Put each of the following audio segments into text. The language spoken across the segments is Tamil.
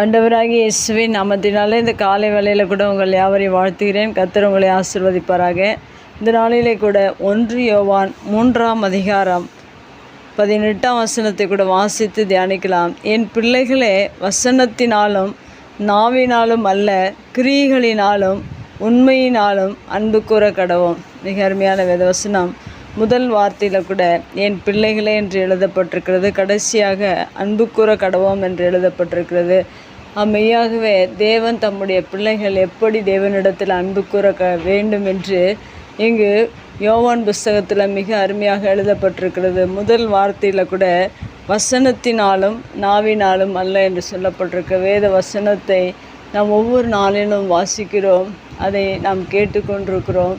ஆண்டவராகி இயேசுவின் நாமத்தினாலே இந்த காலை வேலையில் கூட உங்கள் யாவரையும் வாழ்த்துகிறேன். கர்த்தர் உங்களை ஆசிர்வதிப்பாராக. இந்த நாளிலே கூட ஒன்று யோவான் மூன்றாம் அதிகாரம் பதினெட்டாம் வசனத்தை கூட வாசித்து தியானிக்கலாம். என் பிள்ளைகளே வசனத்தினாலும் நாவினாலும் அல்ல கிரிகளினாலும் உண்மையினாலும் அன்பு கூற கடவும். மிக அருமையான வேதவசனம். முதல் வார்த்தையில் கூட என் பிள்ளைகளே என்று எழுதப்பட்டிருக்கிறது. கடைசியாக அன்பு கூற கடவோம் என்று எழுதப்பட்டிருக்கிறது. மெய்யாகவே தேவன் தம்முடைய பிள்ளைகள் எப்படி தேவனிடத்தில் அன்பு கூற க வேண்டும் என்று இங்கு யோவான் புஸ்தகத்தில் மிக அருமையாக எழுதப்பட்டிருக்கிறது. முதல் வார்த்தையில் கூட வசனத்தினாலும் நாவினாலும் அல்ல என்று சொல்லப்பட்டிருக்க. வேத வசனத்தை நாம் ஒவ்வொரு நாளிலும் வாசிக்கிறோம். அதை நாம் கேட்டுக்கொண்டிருக்கிறோம்.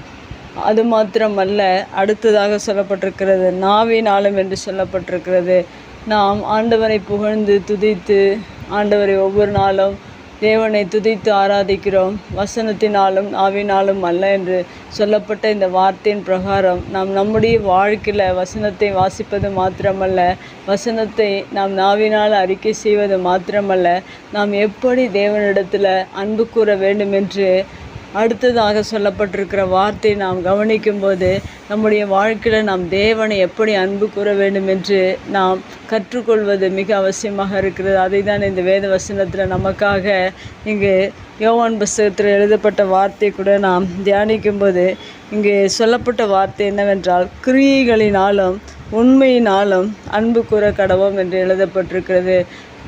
அது மாத்திரமல்ல அடுத்ததாக சொல்லப்பட்டிருக்கிறது நாவினாலும் என்று சொல்லப்பட்டிருக்கிறது. நாம் ஆண்டவரை புகழ்ந்து துதித்து ஆண்டவரை ஒவ்வொரு நாளும் தேவனை துதித்து ஆராதிக்கிறோம். வசனத்தினாலும் நாவினாலும் அல்ல என்று சொல்லப்பட்ட இந்த வார்த்தையின் பிரகாரம் நாம் நம்முடைய வாழ்க்கையில் வசனத்தை வாசிப்பது மாத்திரமல்ல வசனத்தை நாம் நாவினால் அறிக்கை செய்வது மாத்திரமல்ல நாம் எப்படி தேவனிடத்தில் அன்பு கூற வேண்டும் என்று அடுத்ததாக சொல்லப்பட்டிருக்கிற வார்த்தை நாம் கவனிக்கும்போது நம்முடைய வாழ்க்கையில் நாம் தேவனை எப்படி அன்பு கூற வேண்டும் என்று நாம் கற்றுக்கொள்வது மிக அவசியமாக இருக்கிறது. அதை தான் இந்த வேத வசனத்தில் நமக்காக இங்கு யோவான் புஸ்தகத்தில் எழுதப்பட்ட வார்த்தை கூட நாம் தியானிக்கும்போது இங்கே சொல்லப்பட்ட வார்த்தை என்னவென்றால் கிரியைகளினாலும் உண்மையினாலும் அன்பு கூற கடவோம் என்று எழுதப்பட்டிருக்கிறது.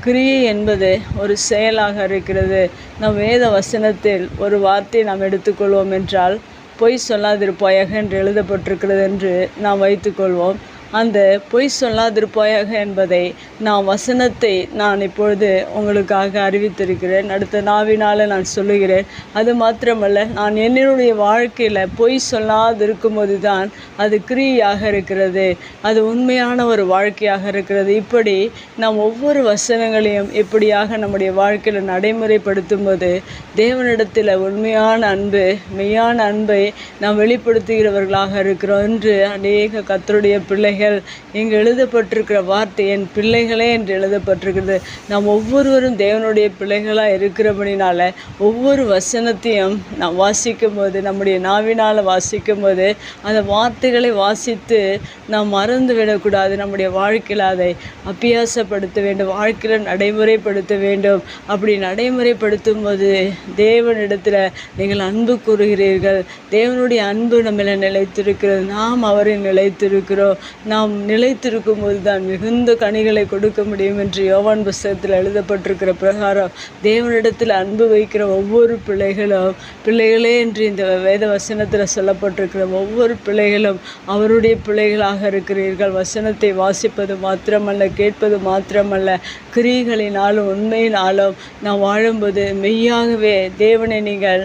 கிரியை என்பது ஒரு செயலாக இருக்கிறது. நம் வேத வசனத்தில் ஒரு வார்த்தை நாம் எடுத்துக்கொள்வோம் என்றால் பொய் சொல்லாதிருப்பாயாக என்று எழுதப்பட்டிருக்கிறது என்று நாம் வைத்துக்கொள்வோம். அந்த பொய் சொல்லாதிருப்பாயாக என்பதை நான் வசனத்தை நான் இப்பொழுது உங்களுக்காக அறிவித்திருக்கிறேன். அடுத்த நாவினால் நான் சொல்லுகிறேன். அது மாத்திரமல்ல நான் என்னுடைய வாழ்க்கையில் பொய் சொல்லாதிருக்கும்போது தான் அது கிரியாக இருக்கிறது. அது உண்மையான ஒரு வாழ்க்கையாக இருக்கிறது. இப்படி நாம் ஒவ்வொரு வசனங்களையும் இப்படியாக நம்முடைய வாழ்க்கையில் நடைமுறைப்படுத்தும் போது தேவனிடத்தில் உண்மையான அன்பு மெய்யான அன்பை நாம் வெளிப்படுத்துகிறவர்களாக இருக்கிறோம் என்று அநேக கத்தருடைய பிள்ளைகள் இங்கு எழுதப்பட்டிருக்கிற வார்த்தை என் பிள்ளைகளே என்று எழுதப்பட்டிருக்கிறது. நாம் ஒவ்வொருவரும் தேவனுடைய பிள்ளைகளாக இருக்கிறபடினால ஒவ்வொரு வசனத்தையும் நாம் வாசிக்கும் போது நம்முடைய நாவினால் வாசிக்கும் போது அந்த வார்த்தைகளை வாசித்து நாம் மறந்து விடக்கூடாது நம்முடைய வாழ்க்கையில் அதை அபியாசப்படுத்த வேண்டும் வாழ்க்கையில் நடைமுறைப்படுத்த வேண்டும். அப்படி நடைமுறைப்படுத்தும் போது தேவனிடத்தில் நீங்கள் அன்பு கூறுகிறீர்கள். தேவனுடைய அன்பு நம்மளை நிலைத்திருக்கிறது. நாம் அவரை நிலைத்திருக்கிறோம். நாம் நிலைத்திருக்கும் போது தான் மிகுந்த கனிகளை கொடுக்க முடியும் என்று யோவான் புஸ்தகத்தில் எழுதப்பட்டிருக்கிற பிரகாரம் தேவனிடத்தில் அன்பு வைக்கிற ஒவ்வொரு பிள்ளைகளும் பிள்ளைகளே என்று இந்த வேத வசனத்தில் சொல்லப்பட்டிருக்கிற ஒவ்வொரு பிள்ளைகளும் அவருடைய பிள்ளைகளாக இருக்கிறீர்கள். வசனத்தை வாசிப்பது மாத்திரமல்ல கேட்பது மாத்திரமல்ல. கிரிகளினாலும் உண்மையினாலும் நாம் வாழும்போது மெய்யாகவே தேவனை நீங்கள்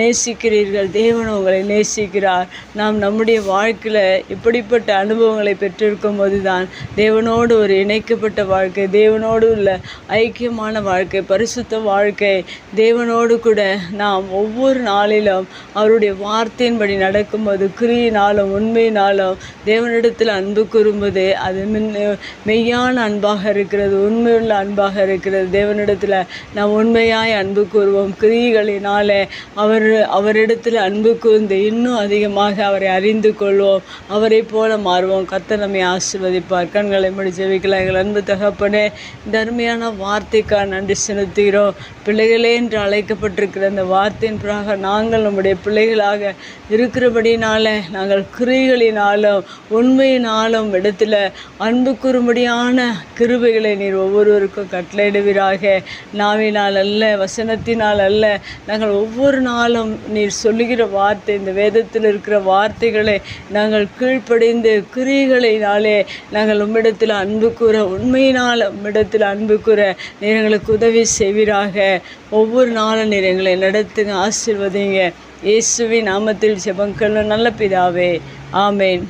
நேசிக்கிறீர்கள். தேவன் உங்களை நேசிக்கிறார். நாம் நம்முடைய வாழ்க்கையில் இப்படிப்பட்ட அனுபவங்களை பெற்றிருக்கும் போது தான் தேவனோடு ஒரு இணைக்கப்பட்ட வாழ்க்கை தேவனோடு உள்ள ஐக்கியமான வாழ்க்கை பரிசுத்த வாழ்க்கை. தேவனோடு கூட நாம் ஒவ்வொரு நாளிலும் அவருடைய வார்த்தையின்படி நடக்கும்போது கிரியினாலும் உண்மையினாலும் தேவனிடத்தில் அன்பு கூறும்போது அது மெய்யான அன்பாக இருக்கிறது உண்மையுள்ள அன்பாக இருக்கிறது. தேவனிடத்தில் நாம் உண்மையாய் அன்பு கூறுவோம். கிரிகளினாலே அவர் அவரிடத்தில் அன்பு கூர்ந்து இன்னும் அதிகமாக அவரை அறிந்து கொள்வோம். அவரை போல மாறுவோம். கத்த நம்மை ஆசிர்வதிப்பார். கண்களை முடிச்சு ஜெபிக்கலாம்? எங்கள் அன்பு தகப்பனே இந்த அருமையான வார்த்தைக்காக நன்றி செலுத்துகிறோம். பிள்ளைகளே என்று அழைக்கப்பட்டிருக்கிற அந்த வார்த்தையின் பிறாக நாங்கள் நம்முடைய பிள்ளைகளாக இருக்கிறபடினால நாங்கள் குறிகளினாலும் உண்மையினாலும் இடத்துல அன்பு கூறும்படியான கிருபைகளை நீர் ஒவ்வொருவருக்கும் கட்டளையிடுவீராக. நாவினால் அல்ல வசனத்தினால் அல்ல நாங்கள் ஒவ்வொரு நாளும் நீர் சொல்லுகிற வார்த்தை இந்த வேதத்தில் இருக்கிற வார்த்தைகளை நாங்கள் கீழ்ப்படைந்து குறிகள் கிரிகளினாலே நாங்கள் உம்மிடத்தில் அன்பு கூற உண்மையினால் உம்மிடத்தில் அன்பு கூற நீர் எங்களுக்கு உதவி செய்வீராக. ஒவ்வொரு நாளும் நீர் எங்களை நடத்துங்க ஆசிர்வதிங்க. இயேசுவின் நாமத்தில் ஜெபங்களும் நல்ல பிதாவே. ஆமேன்.